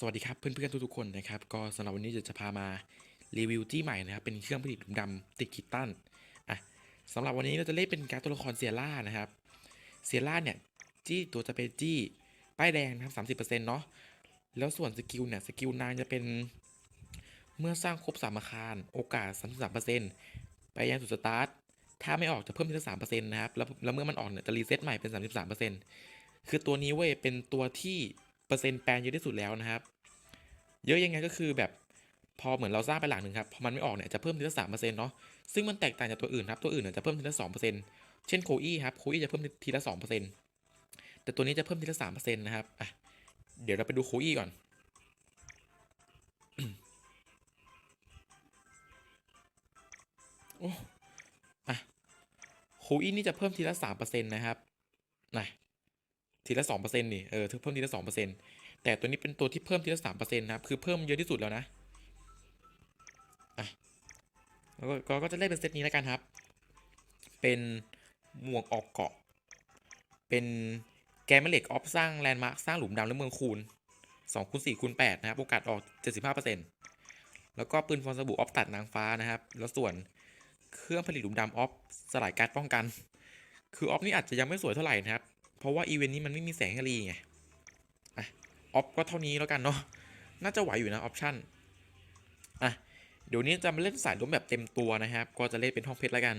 สวัสดีครับเพื่อนๆทุกๆคนนะครับก็สำหรับวันนี้จะจะพามารีวิวที่ใหม่นะครับเป็นเครื่องผลิตหลุมดำติดคิตตันอะสำหรับวันนี้เราจะเล่นเป็นการ์ดตัวละครเซียร่านะครับเซียร่าเนี่ยจี้ตัวจะเป็นจี้ป้ายแดงนะครับสามสิบเปอร์เซ็นต์เนาะแล้วส่วนสกิลเนี่ยสกิลนางจะเป็น เมื่อสร้างครบสามอาคารโอกาสสามสิบสามเปอร์เซ็นต์ไปยังจุดสตาร์ทถ้าไม่ออกจะเพิ่มทีละสามเปอร์เซ็นต์นะครับแล้วแล้วเมื่อมันออกเนี่ยจะรีเซ็ตใหม่เป็นสามสิบสามเปอร์เซ็นต์คือตัวนี้เว้ยเป็นตัวที่ เปอร์เซ็นต์แปลงเยอะที่สุดแล้วนะครับ เยอะยังไงก็คือแบบพอเหมือนเราสร้างไปหลังหนึ่งครับพอมันไม่ออกเนี่ยจะเพิ่มทีละสามเปอร์เซ็นต์เนาะซึ่งมันแตกต่างจากตัวอื่นครับตัวอื่นเนี่ยจะเพิ่มทีละสองเปอร์เซ็นต์เช่นโคอี้ครับโคอี้จะเพิ่มทีละสองเปอร์เซ็นต์แต่ตัวนี้จะเพิ่มทีละสามเปอร์เซ็นต์นะครับอะเดี๋ยวเราไปดูโคอี้ก่อนโอ้อะโคอี้นี่จะเพิ่มทีละสามเปอร์เซ็นต์นะครับนะ ทีละสองเปอร์เซ็นต์นี่เออเพิ่มทีละสองเปอร์เซ็นต์แต่ตัวนี้เป็นตัวที่เพิ่มทีละสามเปอร์เซ็นต์นะครับคือเพิ่มเยอะที่สุดแล้วนะอะก็ก็จะเล่นเป็นเซตนี้แล้วกันครับ เป็นหมวกออกเกาะ เป็นแกมเหล็กออฟสร้างแลนด์มาร์คสร้างหลุมดำและเมืองคูณ2คูณ4คูณ8นะครับโอกาสออก 75%แล้วก็ปืนฟอนสบู่ออฟตัดนางฟ้านะครับ แล้วส่วนเครื่องผลิตหลุมดำออฟสลายการป้องกัน คือออฟนี่อาจจะยังไม่สวยเท่าไหร่นะครับ เพราะว่าอีเวนต์นี้มันไม่มีแสงฮารีไงออฟก็เท่านี้แล้วกันเนาะน่าจะไหวอยู่นะออปชั่นอะเดี๋ยวนี้จะมาเล่นสายล้มแบบเต็มตัวนะครับ ก็จะเล่นเป็นห้องเพชรแล้วกัน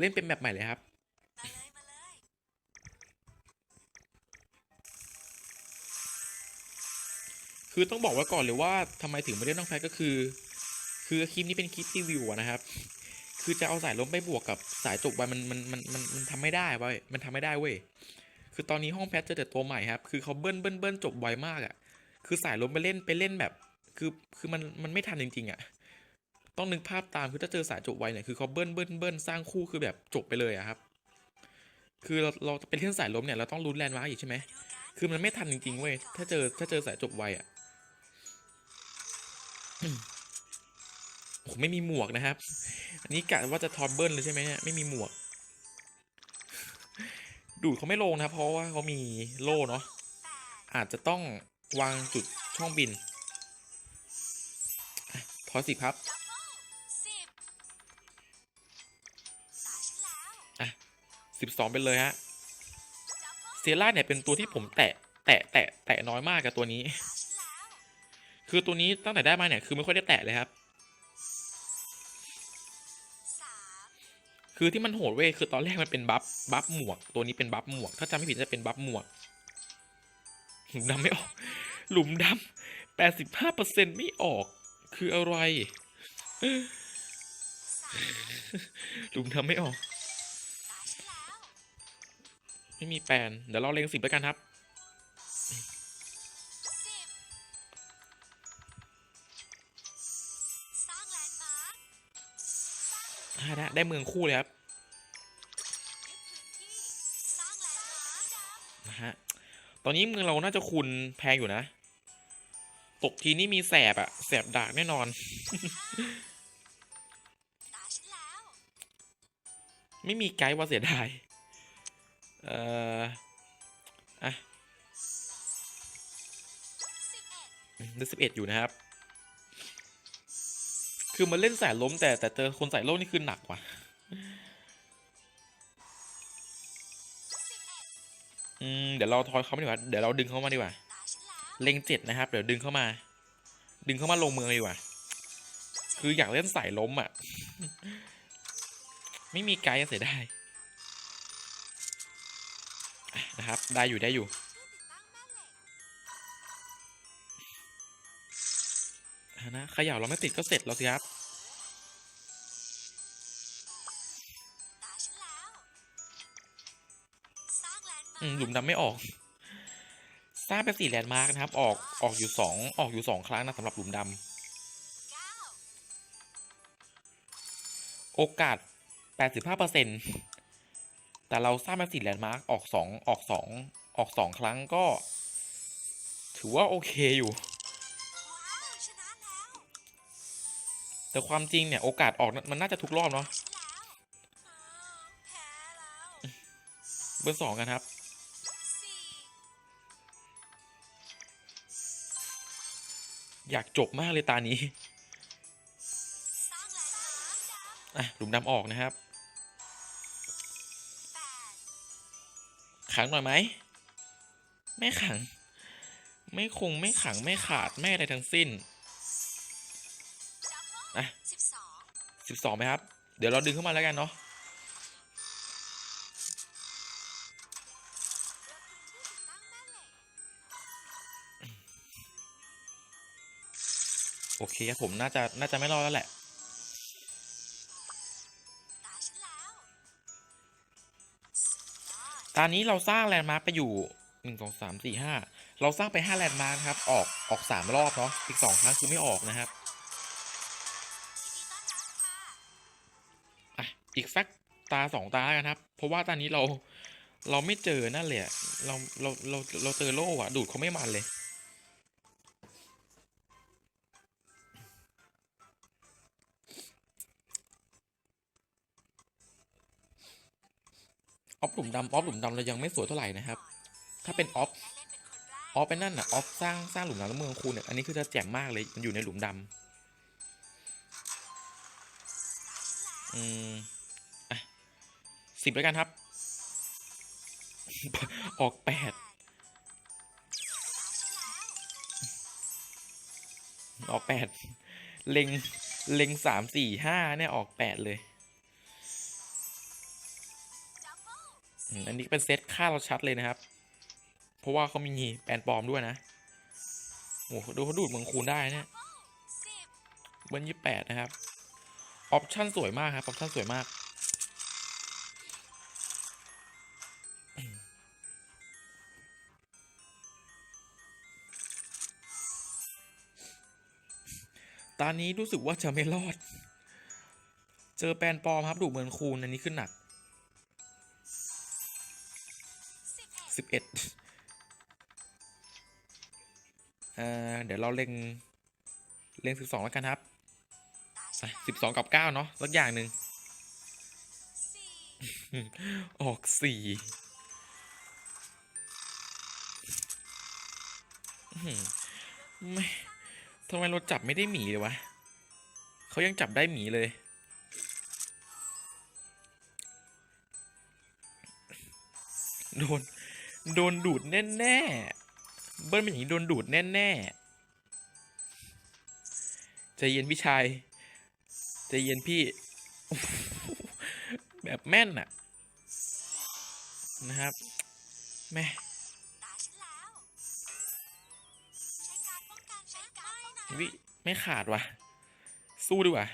เล่นเป็นแบบใหม่เลยครับ คือต้องบอกไว้ก่อนเลยว่าทำไมถึงไม่เล่นน้องแพทก็คือ คือคลิปนี้เป็นคลิปรีวิวนะครับ คือจะเอาสายล้มไปบวกกับสายจบไวมันมันมันมันมันทำไม่ได้เว้ยมันทำไม่ได้เว้ยคือตอนนี้ห้องแพทเจอแต่ตัวใหม่ครับ คือเขาเบิ้ลเบิ้ลเบิ้ลจบไวมากอะคือสายล้มไปเล่นไปเล่นแบบ คือคือมันมันไม่ทันจริง ๆอะต้องนึกภาพตามคือถ้าเจอสายจบไวเนี่ยคือเขาเบิ้ลเบิ้ลเบิ้ลสร้างคู่คือแบบจบไปเลยอะครับ คือเราเราเป็นเล่นสายล้มเนี่ยเราต้องลุ้นแลนด์มาร์กอีกใช่ไหมคือมันไม่ทันจริงๆเว้ยถ้าเจอถ้าเจอสายจบไวอะ อืมไม่มีหมวกนะครับ อันนี้กะว่าจะทอปเบิลเลยใช่ไหมเนี่ยไม่มีหมวก ดูดเขาไม่ลงนะเพราะว่าเขามีโล่เนาะอาจจะต้องวางจุดช่องบินทอสิครับดับเบิลสิบสองเป็นเลยฮะเบิลเซียร่าเนี่ยเป็นตัวที่ผมแตะแตะแตะแตะน้อยมากกับตัวนี้ คือตัวนี้ตั้งแต่ได้มาเนี่ยคือไม่ค่อยได้แตะเลยครับ คือที่มันโหดเว้ยคือตอนแรกมันเป็นบัฟบัฟหมวก ตัวนี้เป็นบัฟหมวก ถ้าจำไม่ผิดจะเป็นบัฟหมวกหลุมดำไม่ออก หลุมดำแปดสิบห้าเปอร์เซ็นต์ไม่ออก คืออะไร หลุมดำไม่ออก ไม่มีแปลนเดี๋ยวเราเล็งสิบแล้วกันครับ ได้เมืองคู่เลยครับนะฮะตอนนี้เมืองเราน่าจะคูณแพงอยู่นะ ตกทีนี่มีแสบอะแสบดากแน่นอน ไม่มีไกด์ว่าเสียดาย เอ่ออะเอ็ดได้สิบเอ็ดอยู่นะครับ คือมันเล่นสายล้มแต่แต่เจอคนใสายโล่นี่คือหนักว่ะอืมเดี๋ยวเราทอยเขามาดีกว่า เดี๋ยวเราดึงเขามาดีกว่า เล็งเจ็ดนะครับ เดี๋ยวดึงเข้ามา ดึงเข้ามาลงเมืองดีกว่า คืออยากเล่นสายล้มอะ ไม่มีไกด์อะเสียดายอะนะครับ ได้อยู่ได้อยู่ นะเขย่าเราไม่ติดก็เสร็จแล้วสิครับตาฉันแล้วสร้างแลนด์มาอืมร์คหลุมดำไม่ออก สร้างเป็นสี่แลนด์มาร์กนะครับ ออกออกอยู่สองออกอยู่สองครั้งนะสำหรับหลุมดำเก้าโอกาส85เปอร์เซ็นแต่เราสร้างเป็นสี่แลนด์มาร์กออกสองออกสองออกสองครั้งก็ ถือว่าโอเคอยู่ แต่ความจริงเนี่ยโอกาสออกมันน่าจะทุกรอบเนาะเบอร์สองกันครับ อยากจบมากเลยตานี้อะหลุมดำออกนะครับขังหน่อยไหมไม่ขัง ไม่คงไม่ขังไม่ขาดไม่อะไรทั้งสิ้น สิบสองไหมครับ เดี๋ยวเราดึงเข้ามาแล้วกันเนาะโอเคครับผมน่าจะน่าจะไม่รอดแล้วแหละตอดตอนนี้เราสร้างแลนด์มาร์คไปอยู่หนึ่งสองสามสี่ห้าเราสร้างไปห้าแลนด์มาร์คครับ ออกออกสามรอบเนาะอีกสองครั้งคือไม่ออกนะครับ อีกสักตาสองตาแล้วกันครับ เพราะว่าตอนนี้เราเราไม่เจอนั่นเลยเราเราเราเราเจอโล่อะดูดเขาไม่มันเลย ออฟหลุมดำออฟหลุมดำเรายังไม่สวยเท่าไหร่นะครับ ถ้าเป็นออฟออฟเป็นนั่นน่ะออฟสร้างสร้างหลุมดำแล้วเมืองคูณเนี่ยอันนี้คือจะแจ่มมากเลยมันอยู่ในหลุมดำอืม สิบแล้วกันครับ ออกแปดออกแปดเล็งเล็งสามสี่ห้าเนี่ยออกแปดเลยอันนี้เป็นเซตค่าเราชัดเลยนะครับ เพราะว่าเขามีแปนปลอมด้วยนะโอ้โหดูเขาดูดเมืองคูณได้เนี่ยเบิ้ลยี่แปดนะครับ ออปชั่นสวยมากครับ ออปชั่นสวยมาก ตอนนี้รู้สึกว่าจะไม่รอด เจอแปลนปอมครับดูเหมือนคูณอันนี้ขึ้นหนักสิบเอ็ดเดี๋ยวเราเล็ง เล็งสิบสองแล้วกันครับสิบสองกับเก้าเนาะสักอย่างหนึ่งออกสี่ไม่ ทำไมเราจับไม่ได้หมีเลยวะเขายังจับได้หมีเลย โดน โดนดูดแน่ๆเบิ้ลเป็นอย่างนี้โดนดูดแน่ๆใจเย็นพี่ชายใจเย็นพี่ แบบแม่นอะนะครับแม่ วิไม่ขาดว่ะสู้ดีกว่า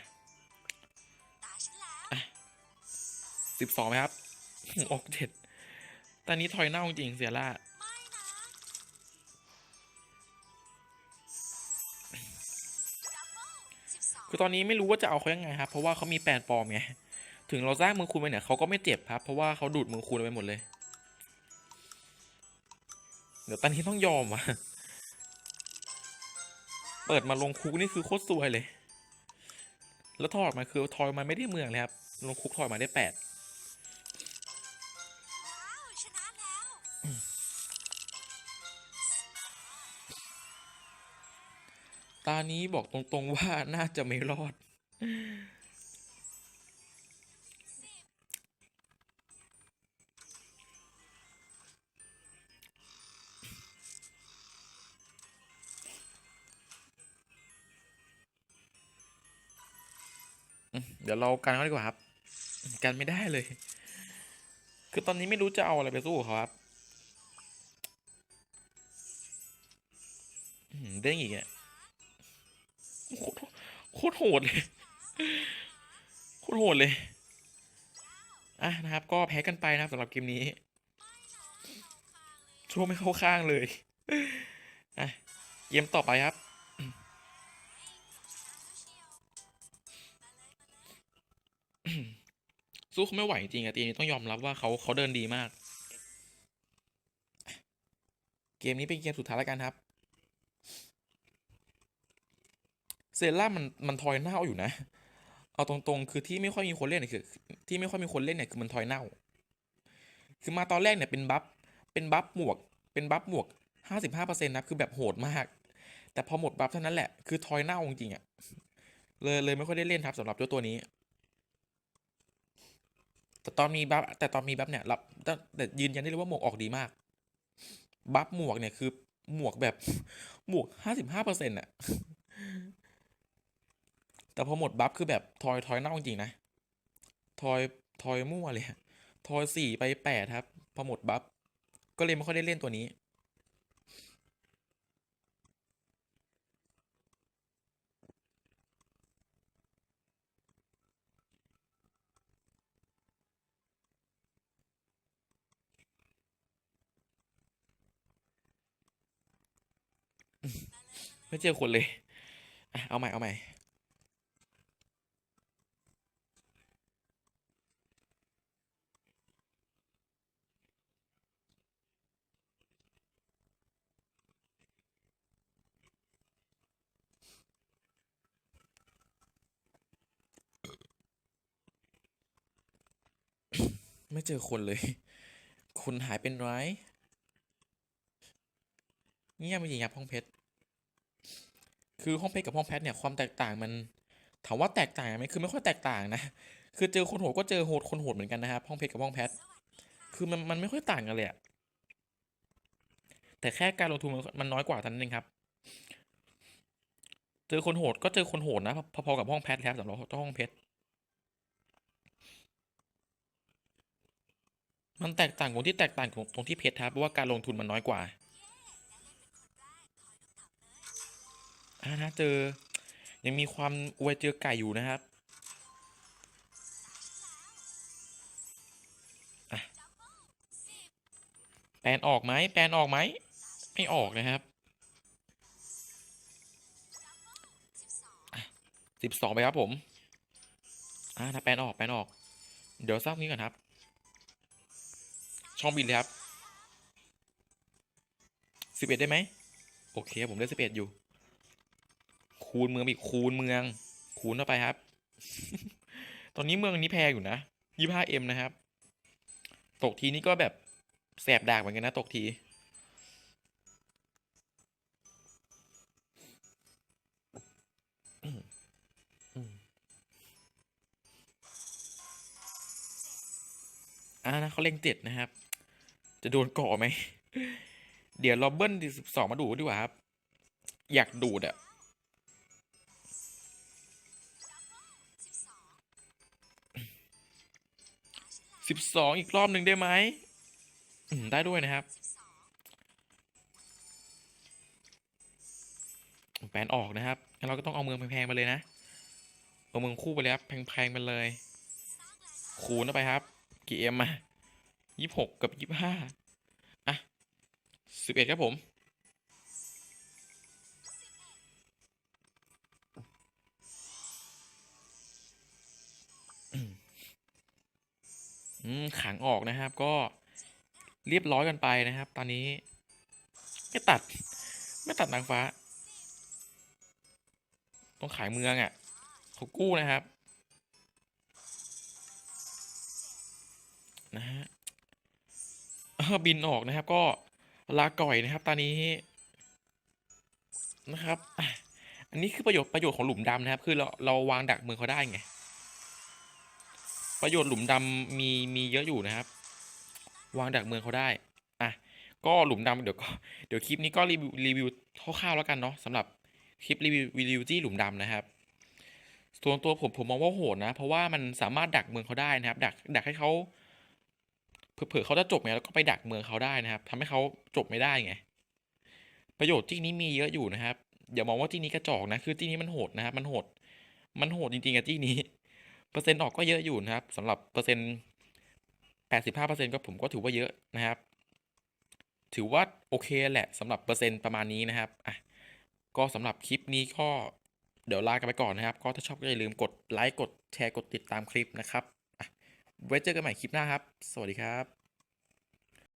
สิบสองไหมครับออกเจ็ดตอนนี้ถอยเน่าจริงเสียละคือตอนนี้ไม่รู้ว่าจะเอาเขายังไงครับ เพราะว่าเขามีแปลนปอมไง ถึงเราสร้างมือคูณไปเนี่ยเขาก็ไม่เจ็บครับ เพราะว่าเขาดูดมือคูณไปหมดเลย เดี๋ยวตอนนี้ต้องยอมว่ะ ปิดมาลงคุกนี่คือโคตรสวยเลย แล้วถอดมาคือทอยมาไม่ได้เมืองเลยครับ ลงคุกถอยมาได้แปดตาวชนะแล้วตานี้บอกตรงๆว่าน่าจะไม่รอด เดี๋ยวเรากันเขาดีกว่าครับ กันไม่ได้เลย คือตอนนี้ไม่รู้จะเอาอะไรไปสู้เขาครับเด้งอีกอะโคตรโคตรโหดเลยโคตรโหดเลยอะนะครับ ก็แพ้กันไปนะครับสำหรับเกมนี้ช่วงไม่เข้าข้างเลยอะเกมต่อไปครับ สู้เขาไม่ไหวจริงอะทีนี้ต้องยอมรับว่าเขาเขาเดินดีมาก เกมนี้เป็นเกมสุดท้ายแล้วกันครับ เซล่ามันมันทอยเน่าอยู่นะ เอาตรงๆ คือที่ไม่ค่อยมีคนเล่นเนี่ยคือ ที่ไม่ค่อยมีคนเล่นเนี่ยคือมันทอยเน่า คือมาตอนแรกเนี่ยเป็นบัฟเป็นบัฟหมวก เป็นบัฟหมวกห้าสิบห้าเปอร์เซ็นต์นะคือแบบโหดมาก แต่พอหมดบัฟเท่านั้นแหละคือทอยเน่าจริงๆอะ่ะเลยเลยไม่ค่อยได้เล่นครับสำหรับเจ้าตัวนี้ แต่ตอนมีบัฟแต่ตอนมีบัฟเนี่ยรับแต่ยืนยันได้เลยว่าหมวกออกดีมาก บัฟหมวกเนี่ยคือ หมวกแบบหมวกห้าสิบห้าเปอร์เซ็นต์อะแต่พอหมดบัฟคือแบบทอยทอยเน่าจริงนะทอยทอยมั่วเลยทอยสี่ไปแปดครับ พอหมดบัฟก็เลยไม่ค่อยได้เล่นตัวนี้ ไม่เจอคนเลยอเอาใหม่เอาใหม่ไม่เจอคนเลยคนหายเป็นไรเงียบจริงๆครับห้องเพชร คือห้องเพชรกับห้องแพทเนี่ยความแตกต่างมันถามว่าแตกต่างไหมคือไม่ค่อยแตกต่างนะ คือเจอคนโหดก็เจอโหดคนโหดเหมือนกันนะครับห้องเพชรกับห้องแพทคือมันมันไม่ค่อยต่างกันเลยอะแต่แค่การลงทุนมันน้อยกว่าท่านั้นเองครับ เจอคนโหดก็เจอคนโหดนะพอๆกับห้องแพทครับสำหรับห้องเพชรมันแตกต่างตรงที่แตกต่างตรงตรงที่เพชรครับเพราะว่าการลงทุนมันน้อยกว่า อ่านะเจอ ยังมีความอวยเจอไก่อยู่นะครับแปลนออกไหมแปลนออกไหม ไม่ออกนะครับสิบสองไปครับผม อ่าถ้าแปลนออกแปลนออก เดี๋ยวซักนี้ก่อนครับ ช่องบินเลยครับสิบเอ็ดได้ไหม โอเค ผมได้สิบเอ็ดอยู่ คูณเมืองอีกคูณเมือง คูณเข้าไปครับ ตอนนี้เมืองนี้แพงอยู่นะยี่ห้าเอ็มนะครับ ตกทีนี้ก็แบบแสบดากเหมือนกันนะตกทีอ่านะเขาเล็งเจ็ดนะครับ จะโดนเกาะไหม เดี๋ยวเราเบิ้ลสิบสองมาดูดีกว่าครับ อยากดูดอะ สิบสองอีกรอบหนึ่งได้ไหมได้ด้วยนะครับแปลนออกนะครับงั้นเราก็ต้องเอาเมืองแพงๆมาเลยนะ เอาเมืองคู่ไปเลยครับแพงๆไปเลย คูณเข้าไปครับ กี่เอ็มมายี่สิบหกกับยี่สิบห้าอะสิบเอ็ดครับผม ขังออกนะครับ ก็เรียบร้อยกันไปนะครับ ตอนนี้ ไม่ตัด ไม่ตัดนางฟ้า ต้องขายเมืองอะ่ะเขากู้นะครับนะฮะบินออกนะครับ ก็ลาก่อยนะครับ ตอนนี้นะครับอันนี้คือประโยชน์ประโยชน์ของหลุมดำนะครับ คือเราเราวางดักเมืองเขาได้ไง ประโยชน์หลุมดำมีมีเยอะอยู่นะครับ วางดักเมืองเขาได้อะก็หลุมดำเดี๋ยวก็เดี๋ยวคลิปนี้ก็รีวิวรีวิวคร่าวๆแล้วกันเนาะสำหรับคลิปรีวิวรีวิวที่หลุมดำนะครับส่วนตัวผมผมมองว่าโหดนะ เพราะว่ามันสามารถดักเมืองเขาได้นะครับ ดักดักให้เขาเผื่อเขาจะจบไงแล้วก็ไปดักเมืองเขาได้นะครับทำให้เขาจบไม่ได้ไง ประโยชน์ที่นี้มีเยอะอยู่นะครับอย่ามองว่าที่นี้กระจอกนะ คือที่นี้มันโหดนะครับมันโหด มันโหดจริงๆอะที่นี้ เปอร์เซ็นต์ออกก็เยอะอยู่นะครับสำหรับเปอร์เซ็นต์แปดสิบห้าเปอร์เซ็นต์ก็ผมก็ถือว่าเยอะนะครับ ถือว่าโอเคแหละสำหรับเปอร์เซ็นต์ประมาณนี้นะครับอะก็สำหรับคลิปนี้ก็เดี๋ยวลากันไปก่อนนะครับ ก็ถ้าชอบก็อย่าลืมกดไลค์กดแชร์กดติดตามคลิปนะครับไว้เจอกันใหม่คลิปหน้าครับ สวัสดีครับ